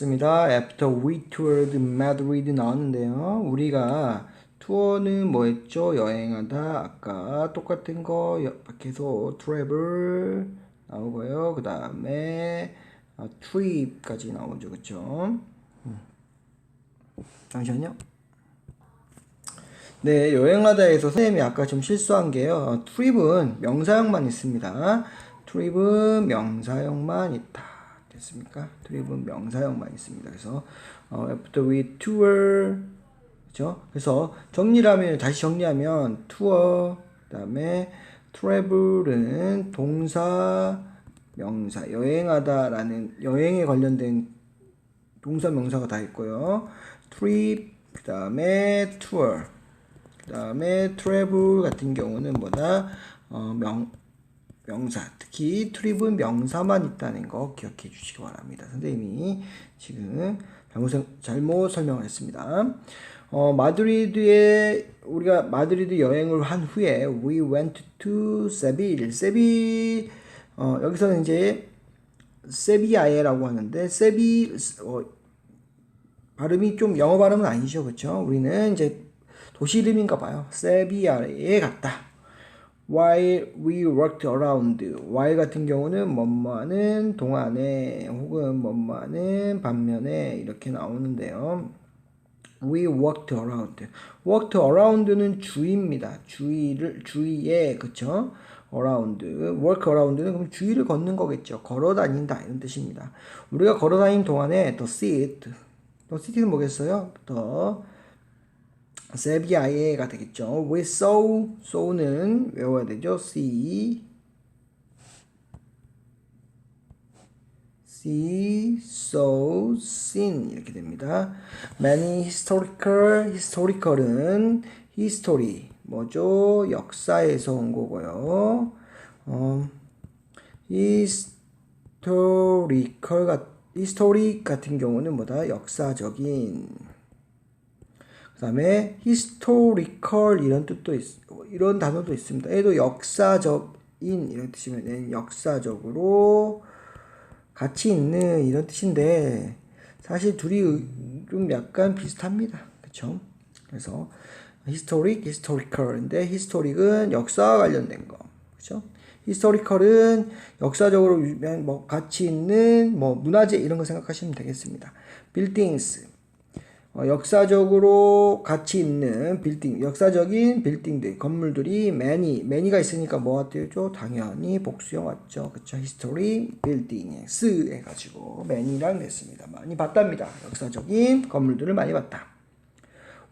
습니다. After we toured Madrid 나왔는데요. 우리가 투어는 뭐였죠? 여행하다. 아까 똑같은 거 여- 밖에서 travel 나오고요. 그 다음에 아, trip까지 나오죠, 그렇죠? 잠시만요. 네, 여행하다에서 선생님이 아까 좀 실수한 게요. 어, 트립은 명사형만 있습니다. 트립은 명사형만 있다. 됐습니까? 트립은 명사형만 있습니다. 그래서 어, after we tour 그죠? 그래서 정리를 하면 다시 정리하면 tour 그다음에 travel은 동사 명사 여행하다라는 여행에 관련된 동사 명사가 다 있고요. trip 그다음에 tour 그다음에 travel 같은 경우는 뭐다? 어, 명 명사 특히 트립은 명사만 있다는 거 기억해 주시기 바랍니다. 선생님이 지금 잘못, 생- 잘못 설명을 했습니다. 어, 마드리드에 우리가 마드리드 여행을 한 후에 we went to Seville. 세비 어, 여기서는 이제 세비야에라고 하는데 세비 어, 발음이 좀 영어 발음은 아니죠, 그렇죠? 우리는 이제 도시 이름인가 봐요. 세비야에 갔다. While we worked around. while 같은 경우는 뭐뭐하는 동안에 혹은 뭐뭐하는 반면에 이렇게 나오는데요. We walked around. walked around는 주입니다. 주위를 주위에 그쵸? around. work around는 그럼 주위를 걷는 거겠죠. 걸어 다닌다 이런 뜻입니다. 우리가 걸어 다니는 동안에 the seat. the seat는 뭐겠어요? the 세비야에가 되겠죠. We saw, saw는 외워야 되죠. see, see, saw, seen 이렇게 됩니다. Many historical, historical은 history 뭐죠? 역사에서 온 거고요. 어, historical 같, historic 같은 경우는 뭐다? 역사적인 그 다음에 historical 이런 뜻도 있, 이런 단어도 있습니다. 얘도 역사적인 이런 뜻이면 얘는 역사적으로 가치 있는 이런 뜻인데 사실 둘이 좀 약간 비슷합니다. 그쵸? 그래서 historic, historical인데 historic은 역사와 관련된 거. 그쵸? historical은 역사적으로 유명, 뭐 가치 있는 뭐 문화재 이런 거 생각하시면 되겠습니다. buildings 어, 역사적으로 가치 있는 빌딩, 역사적인 빌딩들, 건물들이 many, many가 있으니까 뭐가 되죠? 당연히 복수형 왔죠. 그쵸? history, building, 스 해가지고 many랑 냈습니다. 많이 봤답니다. 역사적인 건물들을 많이 봤다.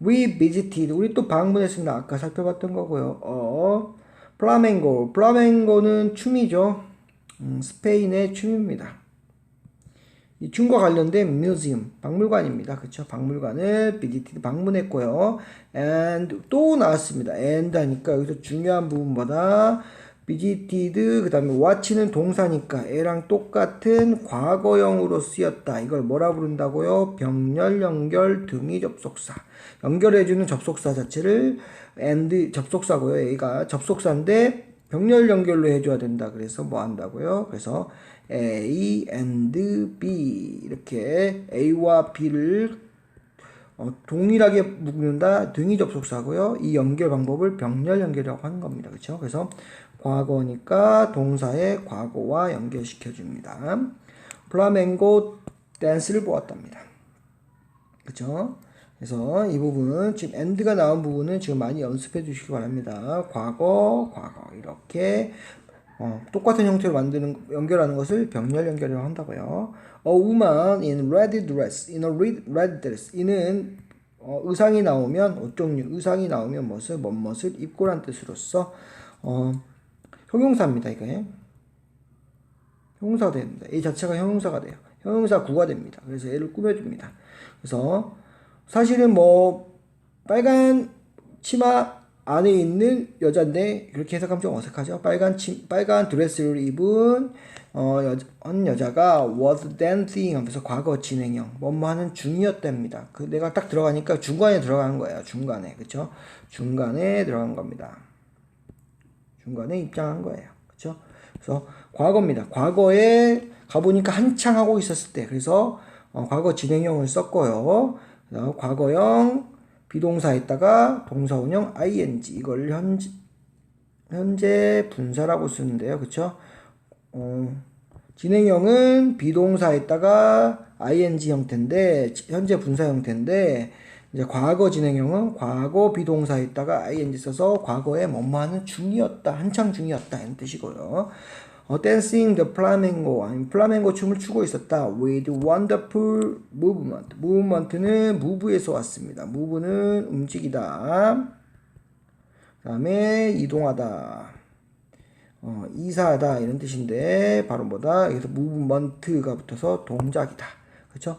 We visited, 우리 또 방문했습니다. 아까 살펴봤던 거고요. 어, 플라멩고, 플라멩고는 춤이죠. 음, 스페인의 춤입니다. 이 춤과 관련된 뮤지엄, 박물관입니다. 그쵸? 박물관을 비지티드 방문했고요. and 또 나왔습니다. and 하니까 여기서 중요한 부분보다 비지티드 그 다음에 watch는 동사니까 애랑 똑같은 과거형으로 쓰였다. 이걸 뭐라 부른다고요? 병렬, 연결, 등위 접속사. 연결해주는 접속사 자체를 and 접속사고요. 얘가 접속사인데 병렬 연결로 해줘야 된다. 그래서 뭐 한다고요? 그래서 A and B 이렇게 A와 B를 어, 동일하게 묶는다 등위 접속사고요. 이 연결 방법을 병렬 연결이라고 하는 겁니다. 그렇죠? 그래서 과거니까 동사의 과거와 연결시켜 줍니다. 플라멩고 댄스를 보았답니다. 그렇죠? 그래서 이 부분은 지금 end가 나온 부분은 지금 많이 연습해 주시기 바랍니다. 과거, 과거 이렇게 어, 똑같은 형태로 만드는 연결하는 것을 병렬 연결이라고 한다고요. A woman in red dress, in a red, red dress. 이는 어, 의상이 나오면 어떤 종류 의상이 나오면 무엇을 뭐뭇을 입고란 뜻으로서 어, 형용사입니다. 이게 형용사가 됩니다. 이 자체가 형용사가 돼요. 형용사 구가 됩니다. 그래서 얘를 꾸며줍니다. 그래서 사실은 뭐 빨간 치마 안에 있는 여자인데 그렇게 해석하면 좀 어색하죠. 빨간 치, 빨간 드레스를 입은 어, 여, 한 여자가 was dancing 하면서 과거 진행형 뭐뭐 하는 중이었답니다. 그 내가 딱 들어가니까 중간에 들어가는 거예요. 중간에 그쵸? 중간에 들어간 겁니다. 중간에 입장한 거예요. 그쵸? 그래서 과거입니다. 과거에 가보니까 한창 하고 있었을 때 그래서 어, 과거 진행형을 썼고요. 그다음 과거형 비동사에다가 동사원형 ing 이걸 현재 현재 분사라고 쓰는데요. 그쵸? 어, 진행형은 비동사에다가 ing 형태인데 현재 분사 형태인데 이제 과거 진행형은 과거 비동사에다가 ing 써서 과거에 뭐뭐하는 중이었다 한창 중이었다 이런 뜻이고요. 어, dancing the flamenco 아니 플라멩고 춤을 추고 있었다 with wonderful movement movement는 move에서 왔습니다. move는 움직이다. 그 다음에 이동하다. 어, 이사하다 이런 뜻인데 바로 뭐다 여기서 movement가 붙어서 동작이다. 그렇죠?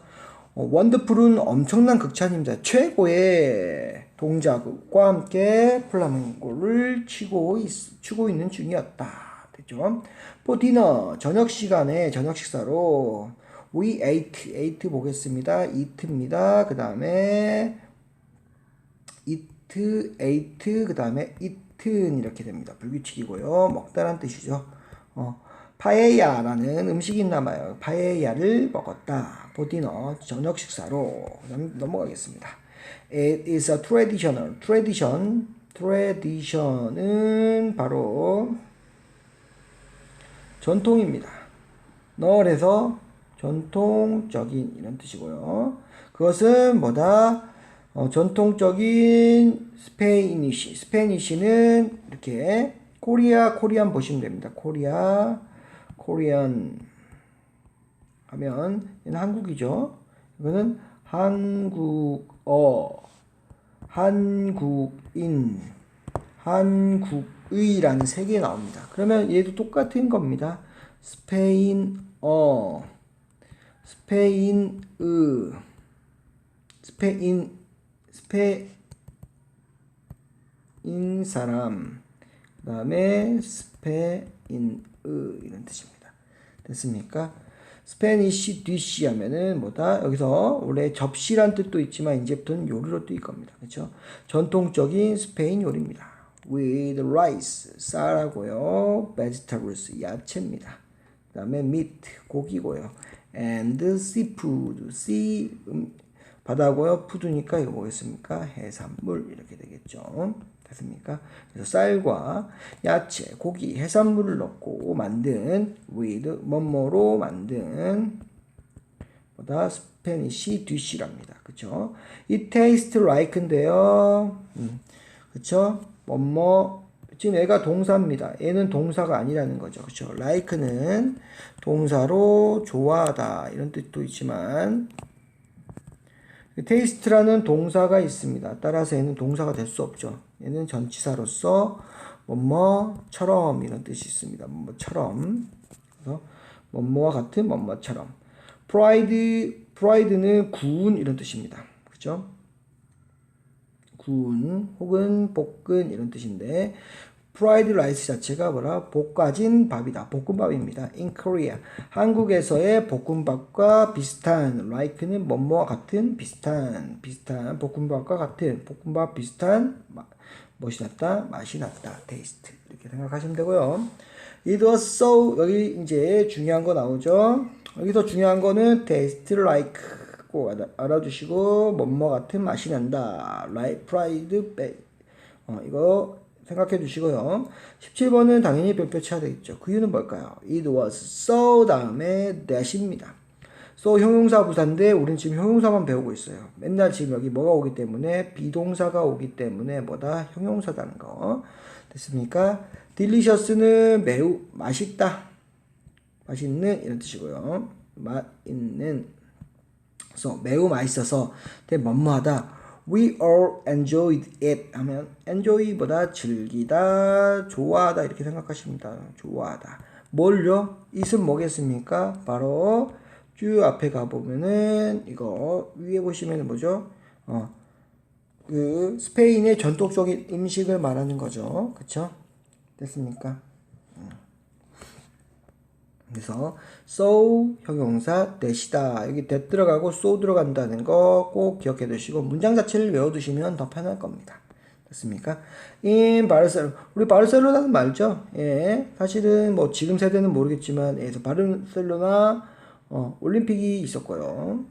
어, 원더풀은 엄청난 극찬입니다. 최고의 동작과 함께 플라멩고를 치고 있, 추고 있는 중이었다. 됐죠? for 저녁 시간에 저녁 식사로 we ate ate 보겠습니다. eat입니다. 그 다음에 eat ate 그 다음에 eaten 이렇게 됩니다. 불규칙이고요. 먹다란 뜻이죠. 어, 파에야라는 음식이 있나봐요. 파에야를 먹었다. 보디너 저녁 식사로 넘어가겠습니다. It is a traditional tradition. tradition은 바로 전통입니다. 널에서 전통적인 이런 뜻이고요. 그것은 뭐다? 어, 전통적인 스페이니시. 스페니시는 이렇게 코리아, 코리안 보시면 됩니다. 코리아, 코리안 하면 한국이죠. 이거는 한국어, 한국인, 한국의라는 세 개 나옵니다. 그러면 얘도 똑같은 겁니다. 스페인어, 스페인의, 스페인, 스페인 사람, 그 다음에 스페인의 이런 뜻입니다. 됐습니까? 스페니시 디시 하면은 뭐다? 여기서 원래 접시란 뜻도 있지만 이제부터는 요리로 뜨일 겁니다. 그렇죠? 전통적인 스페인 요리입니다. with rice 쌀하고요. vegetables 야채입니다. 그다음에 meat 고기고요. and seafood sea 음, 바다고요. 푸드니까 이거 뭐겠습니까? 해산물 이렇게 되겠죠. 됐습니까? 그래서 쌀과 야채, 고기, 해산물을 넣고 만든 with 뭐뭐로 만든 보다 스페니시 디시랍니다. 그쵸? It tastes like인데요. 음, 그쵸? 뭐뭐 지금 얘가 동사입니다. 얘는 동사가 아니라는 거죠. 그쵸? like는 동사로 좋아하다 이런 뜻도 있지만 테이스트라는 동사가 있습니다. 따라서 얘는 동사가 될 수 없죠. 얘는 전치사로서 뭐뭐처럼 이런 뜻이 있습니다. 뭐뭐처럼 그래서 뭐뭐와 같은 뭐뭐처럼 프라이드 프라이드는 구운 이런 뜻입니다. 그죠? 구운 혹은 볶은 이런 뜻인데 프라이드 라이스 자체가 뭐라 볶아진 밥이다. 볶음밥입니다. In Korea. 한국에서의 볶음밥과 비슷한 like는 뭐뭐와 같은 비슷한 비슷한 볶음밥과 같은 볶음밥 비슷한 멋이 났다. 맛이 났다. taste. 이렇게 생각하시면 되고요. It was so 여기 이제 중요한 거 나오죠. 여기서 중요한 거는 taste like 꼭 알아 주시고 뭐뭐 같은 맛이 난다. like fried 어, 이거 생각해 주시고요. 17번은 당연히 별표 쳐야 되겠죠. 그 이유는 뭘까요? It was so 다음에 that입니다. so 형용사 부사인데 우린 지금 형용사만 배우고 있어요. 맨날 지금 여기 뭐가 오기 때문에 비동사가 오기 때문에 뭐다 형용사다는 거 됐습니까? delicious는 매우 맛있다. 맛있는 이런 뜻이고요. 맛있는 so 매우 맛있어서 대 뭐뭐하다. We all enjoyed it 하면 enjoy보다 즐기다, 좋아하다 이렇게 생각하십니다. 좋아하다. 뭘요? it은 뭐겠습니까? 바로 쭉 앞에 가보면은 이거 위에 보시면은 뭐죠? 어, 그 스페인의 전통적인 음식을 말하는 거죠. 그쵸? 됐습니까? 그래서 so 형용사 대시다 여기 대 들어가고 so 들어간다는 거 꼭 기억해 두시고 문장 자체를 외워 두시면 더 편할 겁니다. 됐습니까? in 바르셀 우리 바르셀로나는 말죠. 예. 사실은 뭐 지금 세대는 모르겠지만 예, 바르셀로나 어, 올림픽이 있었고요.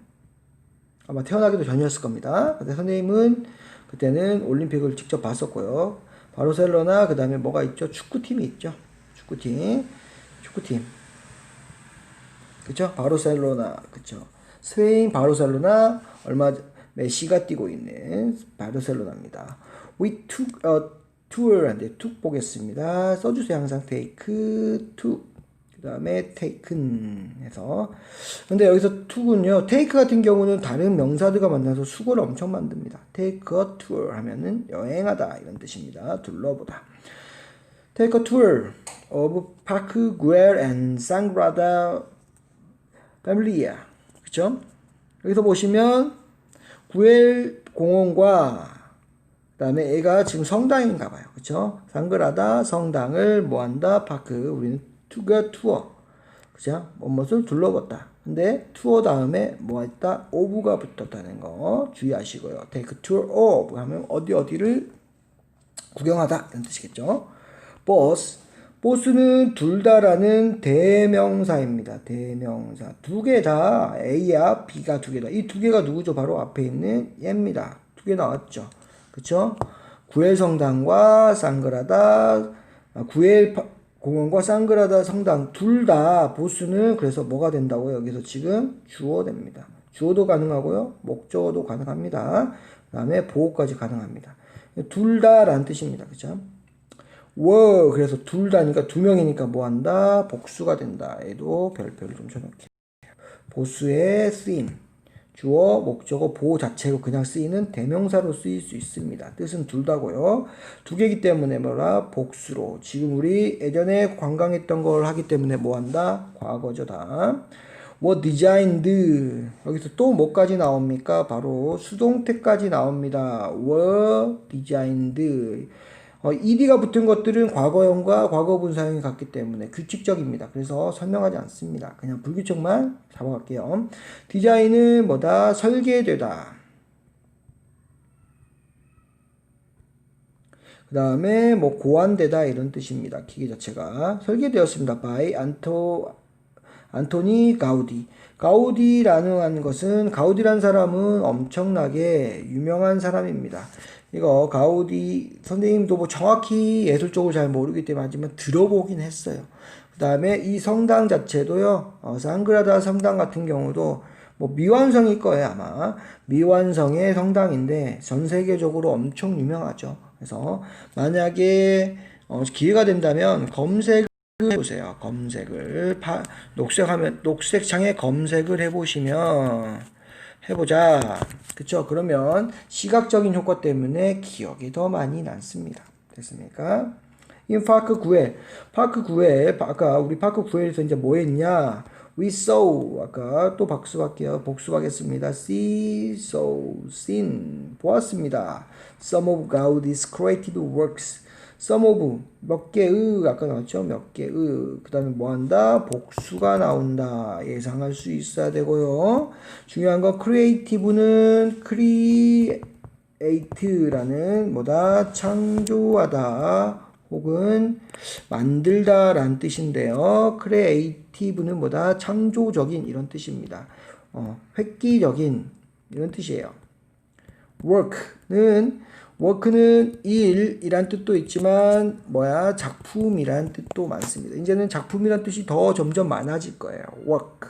아마 태어나기도 전이었을 겁니다. 근데 선생님은 그때는 올림픽을 직접 봤었고요. 바르셀로나 그 다음에 뭐가 있죠? 축구팀이 있죠. 축구팀, 축구팀. 그쵸? 바르셀로나, 그쵸? 스페인 바르셀로나 얼마 전 메시가 뛰고 있는 바르셀로나입니다. We took a tour 한데 took 보겠습니다. 써주세요 항상 take, took. 그 다음에 taken 해서 근데 여기서 took은요 take 같은 경우는 다른 명사들과 만나서 수고를 엄청 만듭니다 take a tour 하면은 여행하다 이런 뜻입니다 둘러보다 take a tour of Park Güell and Sagrada Familia 그쵸? 여기서 보시면 구엘 공원과 그 다음에 애가 지금 성당인가 봐요. 그쵸? 상그라다 성당을 뭐한다? 파크. 우리는 투가 투어. 그죠? 뭐뭇을 둘러봤다. 근데 투어 다음에 뭐 했다? 오브가 붙었다는 거 주의하시고요. take tour of 하면 어디 어디를 구경하다 이런 뜻이겠죠. boss. 보스는 둘 다라는 대명사입니다. 대명사. 두 개 다 A야 B가 두 개다. 이 두 개가 누구죠? 바로 앞에 있는 얘입니다. 두 개 나왔죠. 그쵸? 구엘 성당과 상그라다 아, 구엘 파- 공원과 상그라다 성당 둘 다 보스는 그래서 뭐가 된다고요? 여기서 지금 주어 됩니다. 주어도 가능하고요. 목적어도 가능합니다. 그 다음에 보호까지 가능합니다. 둘 다라는 뜻입니다. 그죠? 워 그래서 둘 다니까 두 명이니까 뭐 한다? 복수가 된다. 얘도 별표를 좀 쳐놓게. 보수의 쓰임. 주어, 목적어, 보호 자체로 그냥 쓰이는 대명사로 쓰일 수 있습니다. 뜻은 둘 다고요. 두 개이기 때문에 뭐라? 복수로. 지금 우리 예전에 관광했던 걸 하기 때문에 뭐 한다? 과거죠, 다. 뭐 디자인드 여기서 또 뭐까지 나옵니까? 바로 수동태까지 나옵니다. 워 디자인드 어, ed가 붙은 것들은 과거형과 과거분사형이 같기 때문에 규칙적입니다. 그래서 설명하지 않습니다. 그냥 불규칙만 잡아갈게요. 디자인은 뭐다? 설계되다. 그 다음에 뭐 고안되다 이런 뜻입니다. 기계 자체가 설계되었습니다. by 안토 안토니 가우디. 가우디라는 것은 가우디라는 사람은 엄청나게 유명한 사람입니다. 이거 가우디 선생님도 뭐 정확히 예술적으로 잘 모르기 때문에 하지만 들어보긴 했어요. 그 다음에 이 성당 자체도요, 어, 상그라다 성당 같은 경우도 뭐 미완성일 거예요 아마 미완성의 성당인데 전 세계적으로 엄청 유명하죠. 그래서 만약에 어, 기회가 된다면 검색 해보세요. 검색을 파, 녹색하면 녹색 창에 검색을 해보시면 해보자. 그쵸? 그러면 시각적인 효과 때문에 기억이 더 많이 남습니다. 됐습니까? 인 파크 9회. 파크 9회. 아까 우리 파크 9회에서 이제 뭐 했냐? We saw. 아까 또 박수할게요. 복수하겠습니다. See, saw, seen. 보았습니다. Some of Gaudi's creative works. Some of 몇 개의 아까 나왔죠? 몇 개의. 그 다음에 뭐 한다? 복수가 나온다. 예상할 수 있어야 되고요. 중요한 건 creative는 create라는 뭐다? 창조하다 혹은 만들다 라는 뜻인데요. creative는 뭐다? 창조적인 이런 뜻입니다. 어, 획기적인 이런 뜻이에요. Work는 워크는 일 이란 뜻도 있지만 뭐야 작품이란 뜻도 많습니다. 이제는 작품이란 뜻이 더 점점 많아질 거예요. work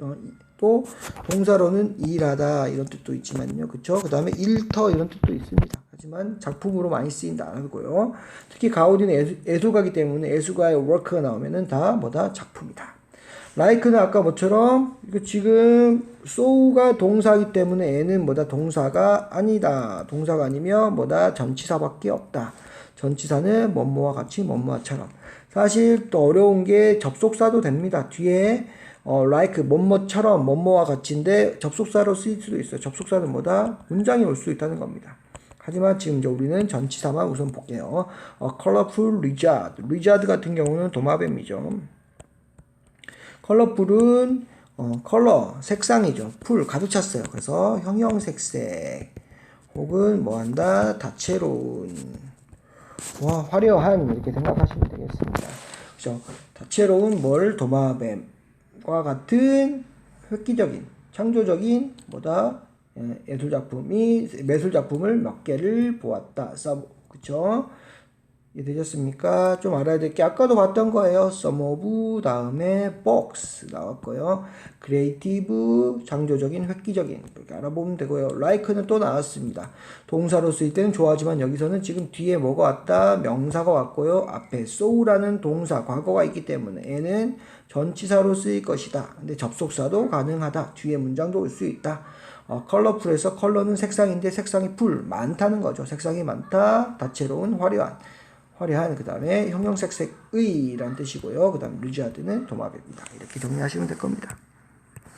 어, 또 동사로는 일하다 이런 뜻도 있지만요. 그쵸? 그 다음에 일터 이런 뜻도 있습니다. 하지만 작품으로 많이 쓰인다고요. 특히 가우디는 예술, 예술가기 때문에 예술가의 work가 나오면은 다 뭐다 작품이다. Like는 아까 뭐처럼 지금 so가 동사이기 때문에 얘는 뭐다 동사가 아니다. 동사가 아니면 뭐다 전치사밖에 없다. 전치사는 뭐뭐와 같이 뭐뭐처럼. 사실 또 어려운 게 접속사도 됩니다. 뒤에 어, like 뭐뭐처럼 뭐뭐와 같이인데 접속사로 쓰일 수도 있어요. 접속사는 뭐다 문장이 올 수 있다는 겁니다. 하지만 지금 이제 우리는 전치사만 우선 볼게요. 어, colorful lizard. lizard 같은 경우는 도마뱀이죠. 컬러풀은 어, 컬러 색상이죠. 풀 가득 찼어요. 그래서 형형색색 혹은 뭐한다 다채로운 와 화려한 이렇게 생각하시면 되겠습니다. 그죠? 다채로운 뭘 도마뱀과 같은 획기적인 창조적인 뭐다 예, 예술 작품이 매술 작품을 몇 개를 보았다. 써 그쵸? 이해되셨습니까? 좀 알아야 될 게 아까도 봤던 거예요. some of 다음에 box 나왔고요. creative 창조적인 획기적인 이렇게 알아보면 되고요. like는 또 나왔습니다. 동사로 쓰일 때는 좋아하지만 여기서는 지금 뒤에 뭐가 왔다? 명사가 왔고요. 앞에 so라는 동사 과거가 있기 때문에 얘는 전치사로 쓰일 것이다. 근데 접속사도 가능하다. 뒤에 문장도 올 수 있다. 어, 컬러풀에서 컬러는 색상인데 색상이 풀 많다는 거죠. 색상이 많다. 다채로운 화려한 화려한 그 다음에 형용색색의라는 뜻이고요. 그 다음 루지아드는 도마뱀입니다. 이렇게 정리하시면 될 겁니다.